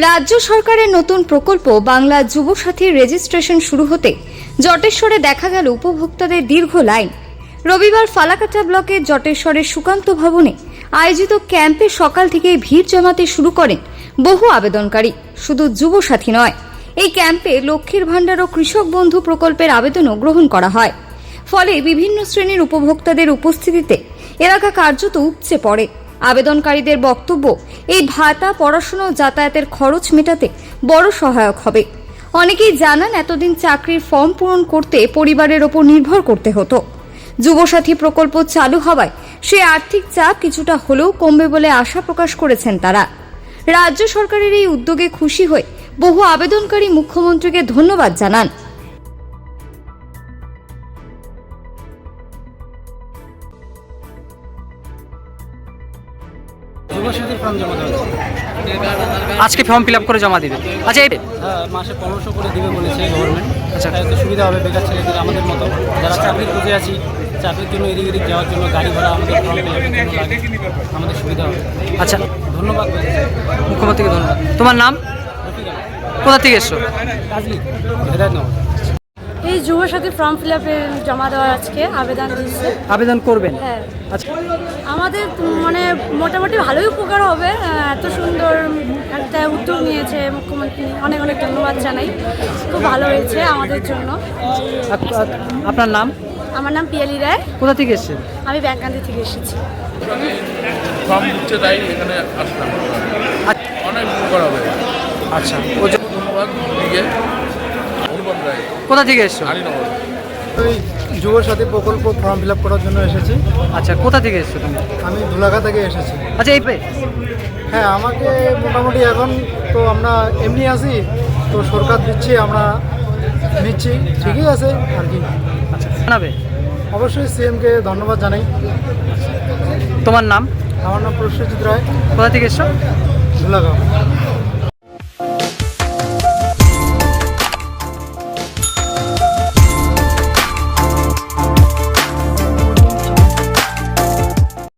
রাজ্য সরকারের নতুন প্রকল্প বাংলা যুবসাথীর রেজিস্ট্রেশন শুরু হতে জটেশ্বরে দেখা গেল উপভোক্তাদের দীর্ঘ লাইন। রবিবার ফালাকাটা ব্লকের জটেশ্বরের সুকান্ত ভবনে আয়োজিত ক্যাম্পে সকাল থেকেই ভিড় জমাতে শুরু করেন বহু আবেদনকারী, শুধু যুবসাথী নয়। এই ক্যাম্পে লক্ষ্মীর ভাণ্ডার ও কৃষক বন্ধু প্রকল্পের আবেদনও গ্রহণ করা হয়। ফলে বিভিন্ন শ্রেণির উপভোক্তাদের উপস্থিতিতে এলাকা কার্যত উপচে পড়ে। আবেদনকারীদের বক্তব্য, এই ভাতা, পড়াশুনো, যাতায়াতের খরচ মেটাতে বড় সহায়ক হবে। অনেকেই জানান এতদিন চাকরির ফর্ম পূরণ করতে পরিবারের ওপর নির্ভর করতে হতো। যুবসাথী প্রকল্প চালু হওয়ায় সে আর্থিক চাপ কিছুটা হলেও কমবে বলে আশা প্রকাশ করেছেন তারা। রাজ্য সরকারের এই উদ্যোগে খুশি হয়ে বহু আবেদনকারী মুখ্যমন্ত্রীকে ধন্যবাদ জানান। যুবসাথী ফর্ম জমা দেওয়া আজকে ফর্ম ফিল আপ করে জমা দিবে? আচ্ছা এই হ্যাঁ মাসে পনেরোশো করে দিবে বলেছে গভর্নমেন্ট আচ্ছা। এতে সুবিধা হবে বেকার ছেলেদের আমাদের মতো। যারা চাকরি খুঁজে আছি চাকরির জন্য এদিক এদিক যাওয়ার জন্য গাড়ি ভাড়া আমাদের আমাদের সুবিধা হবে। আচ্ছা। ধন্যবাদ মুখ্যমন্ত্রীকে ধন্যবাদ। তোমার নাম? কোথা থেকে এসছো? কাজলি হেদায়তনগর। এই যুবসাথী ফর্ম ফিল আপে জমা দেওয়ার আজকে আবেদন দিচ্ছে। আবেদন করবেন? হ্যাঁ। আচ্ছা। আমাদের মানে মোটামুটি ভালোই উপকার হবে। এত সুন্দর একটা উদ্যোগ নিয়েছে মুখ্যমন্ত্রী। অনেক অনেক ধন্যবাদ জানাই। খুব ভালো হয়েছে আমাদের জন্য। আপ- আপ- আপনার নাম? আমার নাম পিয়ালি রায়। কোথা থেকে এসছেন? আমি ব্যাংকান্দি থেকে এসেছি। ফর্ম দিচ্ছে তাই এখানে আসলাম আচ্ছা, অনেক উপকার হবে। আচ্ছা। ধন্যবাদ। কোথা থেকে এসছো? ওই যুবসাথী প্রকল্প ফর্ম ফিল আপ করার জন্য এসেছি। আচ্ছা কোথা থেকে এসছো তুমি? আমি ধুলাঘা থেকে এসেছি। আচ্ছা এই পে- হ্যাঁ আমাকে মোটামুটি এখন তো আমরা এমনি আছি তো সরকার দিচ্ছে আমরা নিচ্ছি ঠিকই আছে আর কি। আচ্ছা জানাবে? অবশ্যই সিএমকে ধন্যবাদ জানাই। তোমার নাম? আমার নাম প্রসেনজিৎ রায়। কোথা থেকে এসছো? ধুলাগাঁও